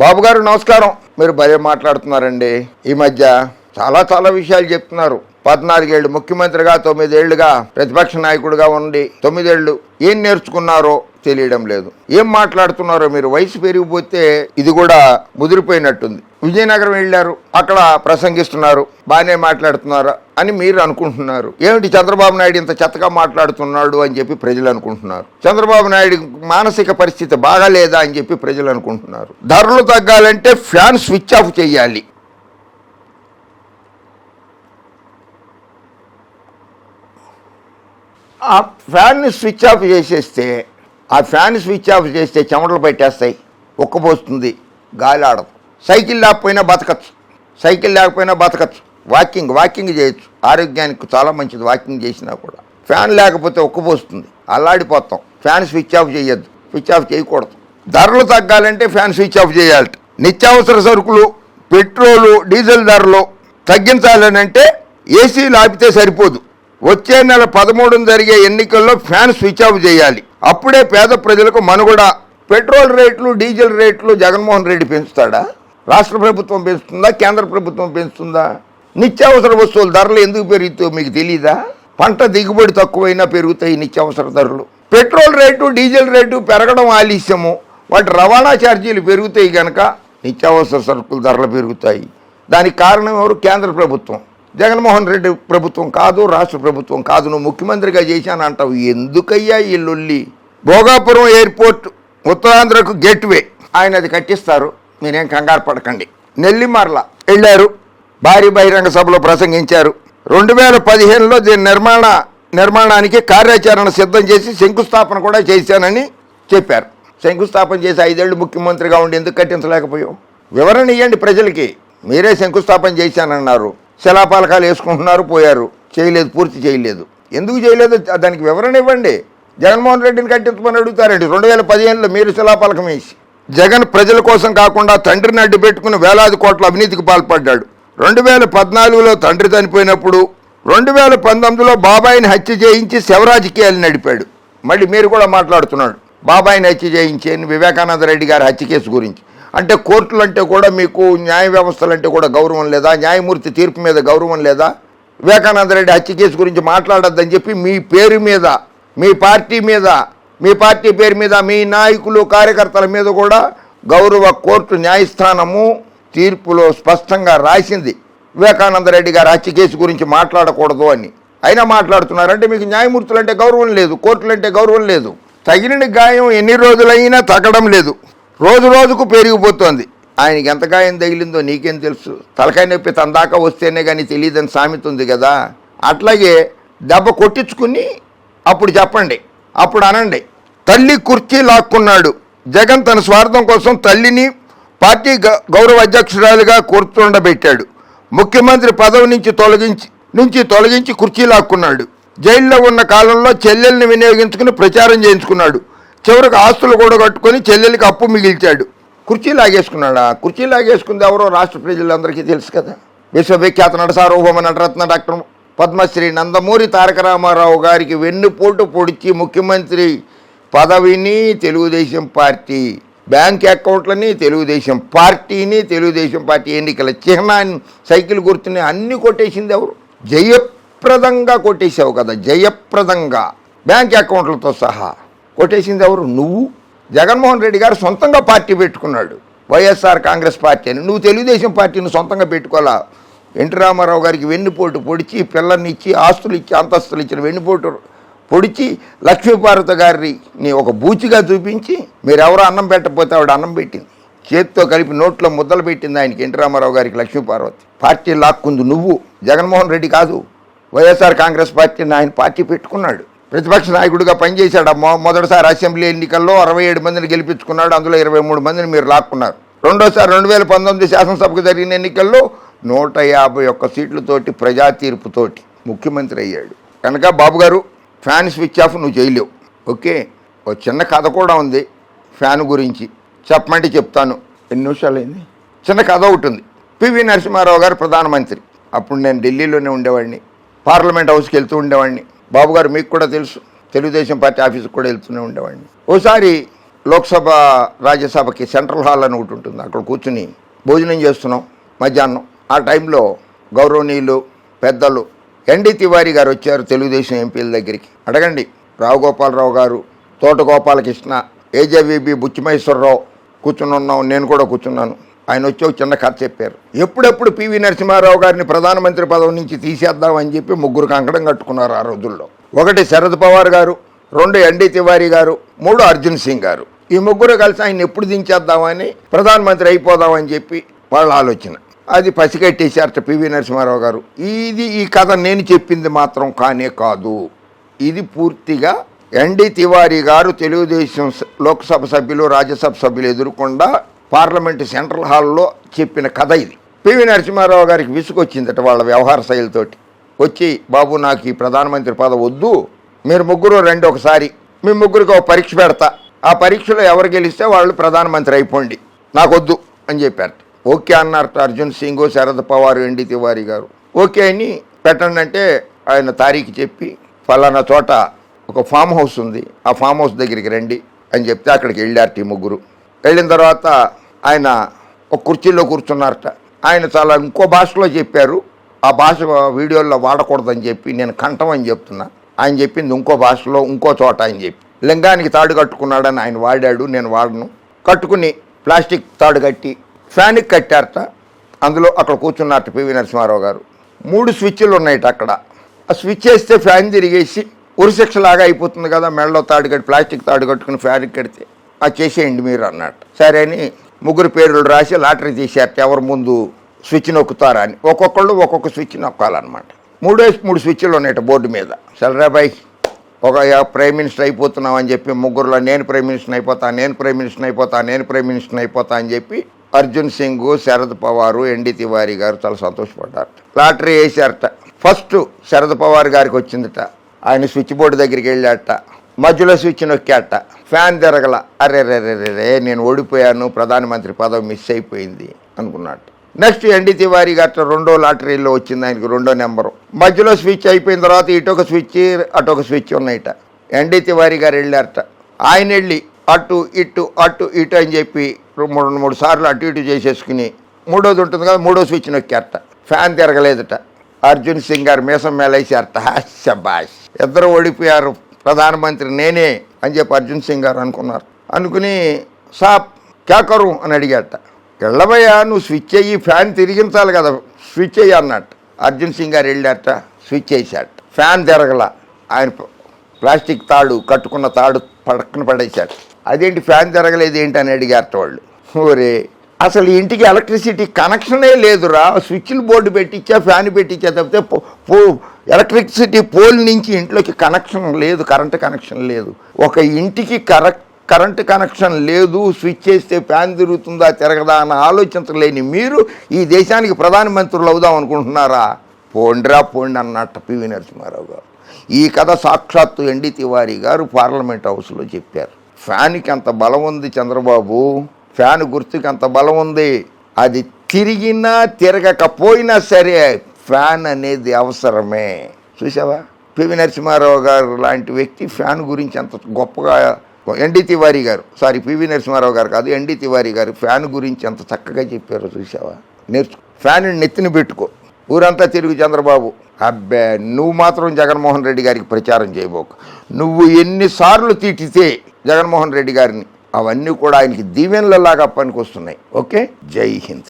బాబు గారు నమస్కారం. మీరు భలే మాట్లాడుతున్నారండి. ఈ మధ్య చాలా చాలా విషయాలు చెప్తున్నారు. పద్నాలుగేళ్ళు ముఖ్యమంత్రిగా తొమ్మిదేళ్ళుగా ప్రతిపక్ష నాయకుడిగా ఉండి తొమ్మిదేళ్ళు ఏం నేర్చుకున్నారో తెలియడం లేదు. ఏం మాట్లాడుతున్నారో మీరు? వయసు పెరిగిపోతే ఇది కూడా ముదిరిపోయినట్టుంది. విజయనగరం వెళ్ళారు అక్కడ ప్రసంగిస్తున్నారు బాగానే మాట్లాడుతున్నారు అని మీరు అనుకుంటున్నారు. ఏమిటి చంద్రబాబు నాయుడు ఇంత చెత్తగా మాట్లాడుతున్నాడు అని చెప్పి ప్రజలు అనుకుంటున్నారు? చంద్రబాబు నాయుడు మానసిక పరిస్థితి బాగాలేదా అని చెప్పి ప్రజలు అనుకుంటున్నారు. ధరలు తగ్గాలంటే ఫ్యాన్ స్విచ్ ఆఫ్ చేయాలి. ఆ ఫ్యాన్ని స్విచ్ ఆఫ్ చేసేస్తే ఆ ఫ్యాన్ స్విచ్ ఆఫ్ చేస్తే చెమటలు పెట్టేస్తాయి ఉక్కపోస్తుంది గాలి ఆడదు. సైకిల్ లేకపోయినా బతకచ్చు. సైకిల్ లేకపోయినా బతకచ్చు. వాకింగ్ వాకింగ్ చేయొచ్చు. ఆరోగ్యానికి చాలా మంచిది వాకింగ్ చేసినా కూడా. ఫ్యాన్ లేకపోతే ఉక్కపోస్తుంది. అల్లాడిపోతాం. ఫ్యాన్ స్విచ్ ఆఫ్ చేయొద్దు. స్విచ్ ఆఫ్ చేయకూడదు. ధరలు తగ్గాలంటే ఫ్యాన్ స్విచ్ ఆఫ్ చేయాలి. నిత్యావసర సరుకులు పెట్రోలు డీజిల్ ధరలు తగ్గించాలని అంటే ఏసీలు ఆపితే సరిపోదు. వచ్చే నెల పదమూడున జరిగే ఎన్నికల్లో ఫ్యాన్ స్విచ్ ఆఫ్ చేయాలి. అప్పుడే పేద ప్రజలకు మనుగడ. పెట్రోల్ రేట్లు డీజిల్ రేట్లు జగన్మోహన్ రెడ్డి పెంచుతాడా? రాష్ట్ర ప్రభుత్వం పెంచుతుందా? కేంద్ర ప్రభుత్వం పెంచుతుందా? నిత్యావసర వస్తువుల ధరలు ఎందుకు పెరుగుతాయో మీకు తెలీదా? పంట దిగుబడి తక్కువైనా పెరుగుతాయి నిత్యావసర ధరలు. పెట్రోల్ రేటు డీజిల్ రేటు పెరగడం ఆలస్యము. వాటి రవాణా ఛార్జీలు పెరుగుతాయి కనుక నిత్యావసర సరుకుల ధరలు పెరుగుతాయి. దానికి కారణం ఎవరు? కేంద్ర ప్రభుత్వం. జగన్మోహన్ రెడ్డి ప్రభుత్వం కాదు రాష్ట్ర ప్రభుత్వం కాదు నువ్వు ముఖ్యమంత్రిగా చేశాను అంటావు. ఎందుకయ్యా ఈ లొల్లి? భోగాపురం ఎయిర్పోర్ట్ ఉత్తరాంధ్రకు గేట్వే. ఆయన అది కట్టిస్తారు. మీరేం కంగారు పడకండి. నెల్లిమర్ల వెళ్ళారు. భారీ బహిరంగ సభలో ప్రసంగించారు. రెండు వేల పదిహేనులో దీని నిర్మాణ నిర్మాణానికి కార్యాచరణ సిద్ధం చేసి శంకుస్థాపన కూడా చేశానని చెప్పారు. శంకుస్థాపన చేసి ఐదేళ్ళు ముఖ్యమంత్రిగా ఉండి ఎందుకు కట్టించలేకపోయావు? వివరణ ఇవ్వండి ప్రజలకి. మీరే శంకుస్థాపన చేశానన్నారు. శిలాపాలకాలు వేసుకుంటున్నారు పోయారు. చేయలేదు పూర్తి చేయలేదు. ఎందుకు చేయలేదు? దానికి వివరణ ఇవ్వండి. జగన్మోహన్ రెడ్డిని కట్టించమని అడుగుతారండి. రెండు వేల పదిహేనులో మీరు శిలాపాలకం వేసి. జగన్ ప్రజల కోసం కాకుండా తండ్రిని అడ్డుపెట్టుకుని వేలాది కోట్ల అవినీతికి పాల్పడ్డాడు. రెండు వేల పద్నాలుగులో తండ్రి చనిపోయినప్పుడు రెండు వేల పంతొమ్మిదిలో బాబాయిని హత్య చేయించి శివరాజకీయాలు నడిపాడు. మళ్ళీ మీరు కూడా మాట్లాడుతున్నాడు. బాబాయిని హత్య చేయించి అని వివేకానంద రెడ్డి గారి హత్య కేసు గురించి. అంటే కోర్టులు అంటే కూడా మీకు న్యాయ వ్యవస్థలు అంటే కూడా గౌరవం లేదా? న్యాయమూర్తి తీర్పు మీద గౌరవం లేదా? వివేకానంద రెడ్డి హత్య కేసు గురించి మాట్లాడొద్దని చెప్పి మీ పేరు మీద మీ పార్టీ మీద మీ పార్టీ పేరు మీద మీ నాయకులు కార్యకర్తల మీద కూడా గౌరవ కోర్టు న్యాయస్థానము తీర్పులో స్పష్టంగా రాసింది. వివేకానంద రెడ్డి గారి హత్య కేసు గురించి మాట్లాడకూడదు అని. అయినా మాట్లాడుతున్నారంటే మీకు న్యాయమూర్తులు అంటే గౌరవం లేదు కోర్టులు అంటే గౌరవం లేదు. తగిన గాయం ఎన్ని రోజులైనా తగ్గడం లేదు. రోజు రోజుకు పెరిగిపోతోంది. ఆయనకి ఎంత గాయం తగిలిందో నీకేం తెలుసు. తలకాయ నొప్పి తన దాకా వస్తేనే కానీ తెలియదని సామెత ఉంది కదా. అట్లాగే దెబ్బ కొట్టించుకుని అప్పుడు చెప్పండి అప్పుడు అనండి. తల్లి కుర్చీ లాక్కున్నాడు. జగన్ తన స్వార్థం కోసం తల్లిని పార్టీ గ- గౌరవ అధ్యక్షురాలుగా కూర్చుండబెట్టాడు. ముఖ్యమంత్రి పదవి నుంచి తొలగించి నుంచి తొలగించి కుర్చీ లాక్కున్నాడు. జైల్లో ఉన్న కాలంలో చెల్లెల్ని వినియోగించుకుని ప్రచారం చేయించుకున్నాడు. చివరికి ఆస్తులు కూడా కట్టుకొని చెల్లెలికి అప్పు మిగిల్చాడు. కుర్చీ లాగేసుకున్నాడా? కుర్చీ లాగేసుకుంది ఎవరో రాష్ట్ర ప్రజలందరికీ తెలుసు కదా. విశ్వవిఖ్యాత నట సార్వభౌమ నటరత్న డాక్టర్ పద్మశ్రీ నందమూరి తారక రామారావు గారికి వెన్నుపోటు పొడిచి ముఖ్యమంత్రి పదవిని తెలుగుదేశం పార్టీ బ్యాంక్ అకౌంట్లని తెలుగుదేశం పార్టీని తెలుగుదేశం పార్టీ ఎన్నికల చిహ్నాన్ని సైకిల్ గుర్తుని అన్ని కొట్టేసింది ఎవరు? జయప్రదంగా కొట్టేసావు కదా జయప్రదంగా. బ్యాంక్ అకౌంట్లతో సహా. కొట్టేసింది ఎవరు? నువ్వు. జగన్మోహన్ రెడ్డి గారు సొంతంగా పార్టీ పెట్టుకున్నాడు. వైఎస్ఆర్ కాంగ్రెస్ పార్టీ అని. నువ్వు తెలుగుదేశం పార్టీని సొంతంగా పెట్టుకోవాలా? ఎన్టీ రామారావు గారికి వెన్నుపోటు పొడిచి పిల్లల్ని ఇచ్చి ఆస్తులు ఇచ్చి అంతస్తులు ఇచ్చిన వెన్నుపోటు పొడిచి లక్ష్మీపార్వత గారిని ఒక బూచిగా చూపించి మీరెవరో అన్నం పెట్టకపోతే ఆవిడ అన్నం పెట్టింది. చేతితో కలిపి నోట్లో ముద్దలు పెట్టింది ఆయనకి ఎన్టీ రామారావు గారికి లక్ష్మీపార్వతి పార్టీ లాక్కుంది నువ్వు. జగన్మోహన్ రెడ్డి కాదు. వైఎస్ఆర్ కాంగ్రెస్ పార్టీని ఆయన పార్టీ పెట్టుకున్నాడు. ప్రతిపక్ష నాయకుడిగా పనిచేశాడు. మొదటిసారి అసెంబ్లీ ఎన్నికల్లో అరవై ఏడు మందిని గెలిపించుకున్నాడు. అందులో ఇరవై మూడు మందిని మీరు లాక్కున్నారు. రెండోసారి రెండు వేల పంతొమ్మిది శాసనసభకు జరిగిన ఎన్నికల్లో నూట యాభై ఒక్క సీట్లతోటి ప్రజా తీర్పుతోటి ముఖ్యమంత్రి అయ్యాడు. కనుక బాబు గారు ఫ్యాన్ స్విచ్ ఆఫ్ నువ్వు చేయలేవు. ఓకే? ఒక చిన్న కథ కూడా ఉంది ఫ్యాన్ గురించి. చెప్పమంటే చెప్తాను. ఎన్ని నిమిషాలు అయింది చిన్న కథ ఒకటి ఉంది. పివి నరసింహారావు గారు ప్రధానమంత్రి. అప్పుడు నేను ఢిల్లీలోనే ఉండేవాడిని. పార్లమెంట్ హౌస్కి వెళ్తూ ఉండేవాడిని. బాబు గారు మీకు కూడా తెలుసు. తెలుగుదేశం పార్టీ ఆఫీస్కి కూడా వెళ్తూనే ఉండేవాడిని. ఓసారి లోక్సభ రాజ్యసభకి సెంట్రల్ హాల్ అని ఒకటి ఉంటుంది. అక్కడ కూర్చుని భోజనం చేస్తున్నాం మధ్యాహ్నం. ఆ టైంలో గౌరవనీయులు పెద్దలు ఎన్డి తివారీ గారు వచ్చారు తెలుగుదేశం ఎంపీల దగ్గరికి. అడగండి రావు గోపాలరావు గారు తోట గోపాలకృష్ణ ఏజేవిబి బుచ్చిమహేశ్వరరావు కూర్చుని ఉన్నాం నేను కూడా కూర్చున్నాను. ఆయన వచ్చి ఒక చిన్న కథ చెప్పారు. ఎప్పుడెప్పుడు పివి నరసింహారావు గారిని ప్రధానమంత్రి పదవి నుంచి తీసేద్దామని చెప్పి ముగ్గురు కంకణం కట్టుకున్నారు ఆ రోజుల్లో. ఒకటి శరద్ పవార్ గారు రెండు ఎన్డి తివారీ గారు మూడు అర్జున్ సింగ్ గారు. ఈ ముగ్గురు కలిసి ఆయన ఎప్పుడు దించేద్దామని ప్రధానమంత్రి అయిపోదామని చెప్పి వాళ్ళ ఆలోచన. అది పసిగట్టేశారట పివి నరసింహారావు గారు. ఇది ఈ కథ నేను చెప్పింది మాత్రం కానే కాదు. ఇది పూర్తిగా ఎన్డి తివారీ గారు తెలుగుదేశం లోక్సభ సభ్యులు రాజ్యసభ సభ్యులు ఎదుర్కొండా పార్లమెంటు సెంట్రల్ హాల్లో చెప్పిన కథ ఇది. పివి నరసింహారావు గారికి విసుగొచ్చిందట వాళ్ళ వ్యవహార శైలితోటి. వచ్చి బాబు నాకు ఈ ప్రధానమంత్రి పదవి వద్దు. మీరు ముగ్గురు రండి ఒకసారి. మీ ముగ్గురికి ఒక పరీక్ష పెడతా. ఆ పరీక్షలో ఎవరు గెలిస్తే వాళ్ళు ప్రధానమంత్రి అయిపోండి. నాకు వద్దు అని చెప్పారు ఓకే అన్నారట అర్జున్ సింగ్ శరద్ పవార్ ఎన్డి తివారి గారు. ఓకే అని పెట్టండి అంటే ఆయన తారీఖు చెప్పి ఫలానా చోట ఒక ఫామ్ హౌస్ ఉంది. ఆ ఫామ్ హౌస్ దగ్గరికి రండి అని చెప్తే అక్కడికి వెళ్ళారు ముగ్గురు. వెళ్ళిన తర్వాత ఆయన ఒక కుర్చీలో కూర్చున్నారట. ఆయన చాలా ఇంకో భాషలో చెప్పారు. ఆ భాష వీడియోల్లో వాడకూడదని చెప్పి నేను కంఠం అని చెప్తున్నా. ఆయన చెప్పింది ఇంకో భాషలో ఇంకో చోట ఆయన చెప్పి. లింగానికి తాడు కట్టుకున్నాడని ఆయన వాడాడు నేను వాడను. కట్టుకుని ప్లాస్టిక్ తాడు కట్టి ఫ్యాన్కి కట్టారట. అందులో అక్కడ కూర్చున్నారట పివి నరసింహారావు గారు. మూడు స్విచ్లు ఉన్నాయట అక్కడ. ఆ స్విచ్ వేస్తే ఫ్యాన్ తిరిగేసి ఉరిశిక్ష లాగా అయిపోతుంది కదా మెడలో తాడు కట్టి ప్లాస్టిక్ తాడు కట్టుకుని ఫ్యాన్కి కడితే. అది చేసేయండి మీరు అన్నట్టు. సరే అని ముగ్గురు పేర్లు రాసి లాటరీ తీసేస్తే ఎవరు ముందు స్విచ్ నొక్కుతారా అని. ఒక్కొక్కళ్ళు ఒక్కొక్క స్విచ్ నొక్కాలన్నమాట. మూడే మూడు స్విచ్లు ఉన్నాయట బోర్డు మీద. సలరాబాయ్ ఒక యా- ప్రైమ్ మినిస్టర్ అయిపోతున్నాం అని చెప్పి ముగ్గురులో నేను ప్రైమ్ మినిస్టర్ అయిపోతా నేను ప్రైమ్ మినిస్టర్ అయిపోతా నేను ప్రైమ్ మినిస్టర్ అయిపోతా అని చెప్పి అర్జున్ సింగ్ శరద్ పవారు ఎన్డి తివారి గారు చాలా సంతోషపడ్డారు లాటరీ వేసారట ఫస్ట్ శరద్ పవార్ గారికి వచ్చిందట. ఆయన స్విచ్ బోర్డు దగ్గరికి వెళ్ళాట మధ్యలో స్విచ్ నొక్కేట. ఫ్యాన్ తిరగల. అరే రే రే రే రే నేను ఓడిపోయాను. ప్రధానమంత్రి పదవి మిస్ అయిపోయింది అనుకున్నాడు. నెక్స్ట్ ఎన్డి తివారీ గారు రెండో లాటరీలో వచ్చింది. ఆయనకి రెండో నెంబరు. మధ్యలో స్విచ్ అయిపోయిన తర్వాత ఇటు ఒక స్విచ్ అటు ఒక స్విచ్ ఉన్నాయిట. ఎన్డి తివారీ గారు వెళ్ళారట. ఆయన వెళ్ళి అటు ఇటు అటు ఇటు అని చెప్పి మూడు మూడు సార్లు అటు ఇటు చేసేసుకుని మూడోది ఉంటుంది కదా మూడో స్విచ్ నొక్కారట ఫ్యాన్ తిరగలేదట. అర్జున్ సింగ్ గారు మీసం మేలేసారట శబాష్ ఇద్దరు ఓడిపోయారు. ప్రధానమంత్రి నేనే అని చెప్పి అర్జున్ సింగ్ గారు అనుకున్నారు. అనుకుని సాప్ క్యా అని అడిగాట వెళ్ళబోయా నువ్వు స్విచ్ అయ్యి ఫ్యాన్ తిరిగించాలి కదా స్విచ్ అయ్యి అన్నట్టు అర్జున్ సింగ్ గారు వెళ్ళాట స్విచ్ వేసాడు ఫ్యాన్ తిరగల ఆయన ప్లాస్టిక్ తాడు కట్టుకున్న తాడు పక్కన పడేశాడు అదేంటి ఫ్యాన్ తిరగలేదు ఏంటి అని అడిగారట వాళ్ళు. ఓరే అసలు ఇంటికి ఎలక్ట్రిసిటీ కనెక్షనే లేదురా. స్విచ్లు బోర్డు పెట్టించా ఫ్యాన్ పెట్టించా తప్పితే పో- పో ఎలక్ట్రిసిటీ పోల్ నుంచి ఇంట్లోకి కనెక్షన్ లేదు కరెంట్ కనెక్షన్ లేదు. ఒక ఇంటికి కరెక్ట్ కరెంట్ కనెక్షన్ లేదు స్విచ్ చేస్తే ఫ్యాన్ తిరుగుతుందా తిరగదా అని ఆలోచించలేని మీరు ఈ దేశానికి ప్రధానమంత్రులు అవుదాం అనుకుంటున్నారా? పోండ్రా పోండి అన్నట్టు పివి నరసింహారావు గారు. ఈ కథ సాక్షాత్తు ఎన్డి తివారి గారు పార్లమెంట్ హౌస్లో చెప్పారు. ఫ్యాన్కి అంత బలం ఉంది చంద్రబాబు. ఫ్యాన్ గుర్తుకి అంత బలం ఉంది. అది తిరిగినా తిరగకపోయినా సరే ఫ్యాన్ అనేది అవసరమే. చూసావా పివి నరసింహారావు గారు లాంటి వ్యక్తి ఫ్యాన్ గురించి అంత గొప్పగా ఎన్డి తివారీ గారు సారీ పివి నరసింహారావు గారు కాదు ఎన్డి తివారీ గారు ఫ్యాన్ గురించి ఎంత చక్కగా చెప్పారు చూసావా నేర్చుకో. ఫ్యాన్ నెత్తిన పెట్టుకో. ఊరంతా తిరుగు చంద్రబాబు. అబ్బే నువ్వు మాత్రం జగన్మోహన్ రెడ్డి గారికి ప్రచారం చేయబోకు. నువ్వు ఎన్నిసార్లు తిట్టితే జగన్మోహన్ రెడ్డి గారిని అవన్నీ కూడా ఆయనకి దీవెనలలాగా పనికొస్తున్నాయి. ఓకే? జై హింద్.